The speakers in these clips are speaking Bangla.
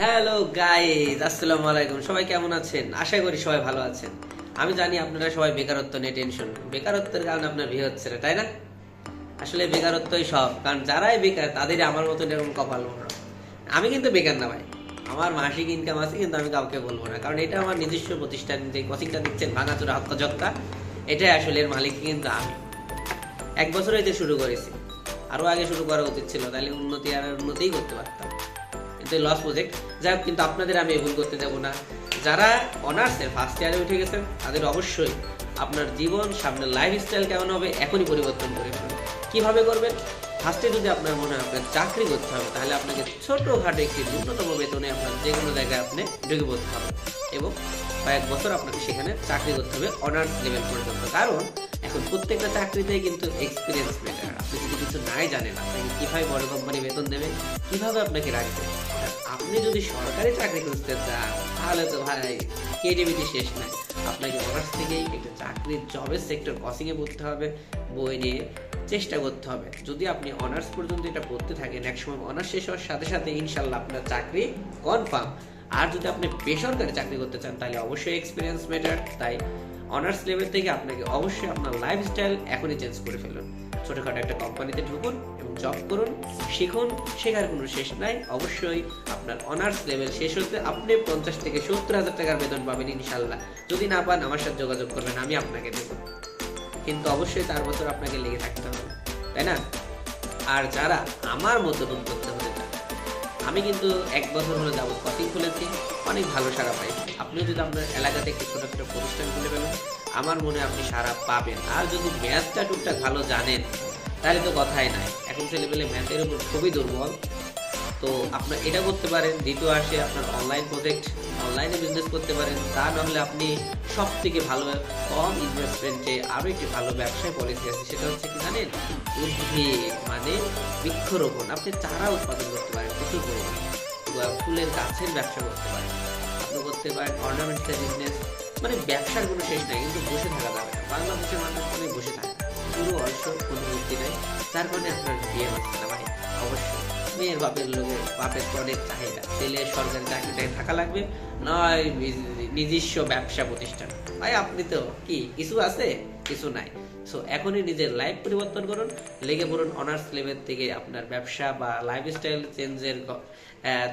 হ্যালো গাইজ আসসালামু আলাইকুম। সবাই কেমন আছেন? আশা করি সবাই ভালো আছেন। আমি জানি আপনারা সবাই বেকারত্ব নিয়ে টেনশন বেকারত্বের কারণে আপনার বিয়ে হচ্ছে না, তাই না? আসলে বেকারত্বই সব। কারণ যারাই বেকার, তাদেরই আমার মতো এরকম কপাল মোড় আমি কিন্তু বেকার না ভাই। আমার মাসিক ইনকাম আছে, কিন্তু আমি কাউকে বলব না। কারণ এটা আমার নিজস্ব প্রতিষ্ঠান, যে কোচিংটা দিচ্ছেন, ভাঙাচুরা হত্যাযত্তা এটাই আসলে এর মালিক কিন্তু আমি। এক বছর হইতে শুরু করেছি। আরও আগে শুরু করা উচিত ছিল, তাহলে উন্নতি আর উন্নতিই করতে পারতাম। কিন্তু লস প্রজেক্ট যাই হোক, কিন্তু আপনাদের আমি ভুল করতে যাব না। যারা অনার্সের ফার্স্ট ইয়ারে উঠে গেছেন, তাদের অবশ্যই আপনার জীবন, সামনের লাইফস্টাইল কেমন হবে, এখনই পরিবর্তন করে ফেলুন। কীভাবে করবেন? ফার্স্টে যদি আপনার মনে হয় আপনার চাকরি করতে হবে, তাহলে আপনাকে ছোটোখাটো একটি ন্যূনতম বেতনে আপনার যে কোনো জায়গায় আপনি ঢুকে পড়তে হবে এবং কয়েক বছর আপনাকে সেখানে চাকরি করতে হবে অনার্স লেভেল পর্যন্ত। কারণ এখন প্রত্যেকটা চাকরিতেই কিন্তু এক্সপিরিয়েন্স ম্যাটার আপনি যদি কিছু নাই জানেন, আপনাকে কীভাবে বড় কোম্পানি বেতন দেবে, কীভাবে আপনাকে রাখবে আপনি যদি সরকারি চাকরি খুঁজতে চান, তাহলে তো ভাই ক্রিয়েটিভিটি শেষ নাই আপনাকে অনার্স থেকেই একটা চাকরির জবের সেক্টর কোচিংয়ে পড়তে হবে, বই নিয়ে চেষ্টা করতে হবে। যদি আপনি অনার্স পর্যন্ত এটা পড়তে থাকেন, একসময় অনার্স শেষ হওয়ার সাথে সাথে ইনশাল্লাহ আপনার চাকরি কনফার্ম আর যদি আপনি বেসরকারি চাকরি করতে চান, তাহলে অবশ্যই এক্সপিরিয়েন্স ম্যাটার তাই অনার্স লেভেল থেকে আপনাকে অবশ্যই আপনার লাইফস্টাইল এখনই চেঞ্জ করে ফেলুন। ছোটখাটো একটা কোম্পানিতে ঢুকুন এবং জব করুন, শিখুন, শেখার কোনো শেষ নাই। অবশ্যই আপনার অনার্স লেভেল শেষ হতে আপনি পঞ্চাশ থেকে সত্তর হাজার টাকার বেতন পাবেন ইনশাল্লাহ যদি না পান, আমার সাথে যোগাযোগ করবেন, আমি আপনাকে দেবো। কিন্তু অবশ্যই তার বছর আপনাকে লেগে থাকতে হবে, তাই না? আর যারা আমার মতো নতুন করতে চান আমি কিন্তু এক বছর হলো যাবত কফি খুলেছি, অনেক ভালো সারা পাই আপনিও যদি আপনার এলাকাতে একটি ছোটো ছোটো প্রতিষ্ঠান খুলে ফেলেন, আমার মনে আপনি সারা পাবেন। আর যদি ম্যাথটা টুকটাক ভালো জানেন, তাহলে তো কথাই নাই। এখন ছেলেপেলে ম্যাথের উপর খুবই দুর্বল। তো আপনার এটা করতে পারেন, দ্বিতীয় আসে আপনার অনলাইন প্রজেক্ট অনলাইনে বিজনেস করতে পারেন। তা নাহলে আপনি সব থেকে ভালো কম ইনভেস্টমেন্টে আরও একটি ভালো ব্যবসায় পলিসি আছে, সেটা হচ্ছে কি জানেন? উদ্ভিদ মানে বৃক্ষরোপণ। আপনি চারা উৎপাদন করতে পারেন, প্রচুর পরিমাণে। ফুলের গাছের ব্যবসা করতে পারেন। আপনি করতে পারেন অর্নামেন্টসের বিজনেস মানে ব্যবসার কোনো শেষ নাই, কিন্তু বসে থাকা যাবে না। বাংলাদেশের মানুষ অনেক বসে থাকে। পুরো অলস কোনো মুক্তি নাই। তার কারণে আপনার বিয়ে হচ্ছে না ভাই অবশ্যই। মেয়ের বাপের লোকের বাপের তো অনেক চাহিদা। ছেলে সরকারি চাকরিটায় থাকা লাগবে, নয় নিজস্ব ব্যবসা প্রতিষ্ঠান। ভাই, আপনি তো কি, কিছু আছে? কিছু নাই। সো এখনই নিজের লাইফ পরিবর্তন করুন, লেগে পড়ুন অনার্স লেভেল থেকে আপনার ব্যবসা বা লাইফস্টাইল চেঞ্জের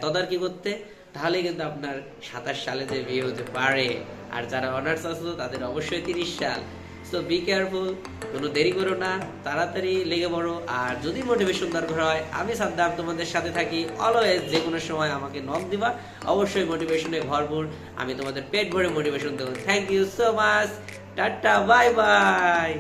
তদারকি করতে। তাহলে কিন্তু আপনার সাতাশ সালে যে বিয়ে হতে পারে। আর যারা অনার্স আসলো তাদের অবশ্যই তিরিশ সাল। সো বি কেয়ারফুল কোনো দেরি করো না, তাড়াতাড়ি লেগে পড়ো। আর যদি মোটিভেশন দরকার হয়, আমি সাদ্দাম তোমাদের সাথে থাকি। অলওয়েজ যে কোনো সময় আমাকে নক দিবা। অবশ্যই মোটিভেশনে ভরপুর। আমি তোমাদের পেট ভরে মোটিভেশন দেবো। Thank you so much tata bye bye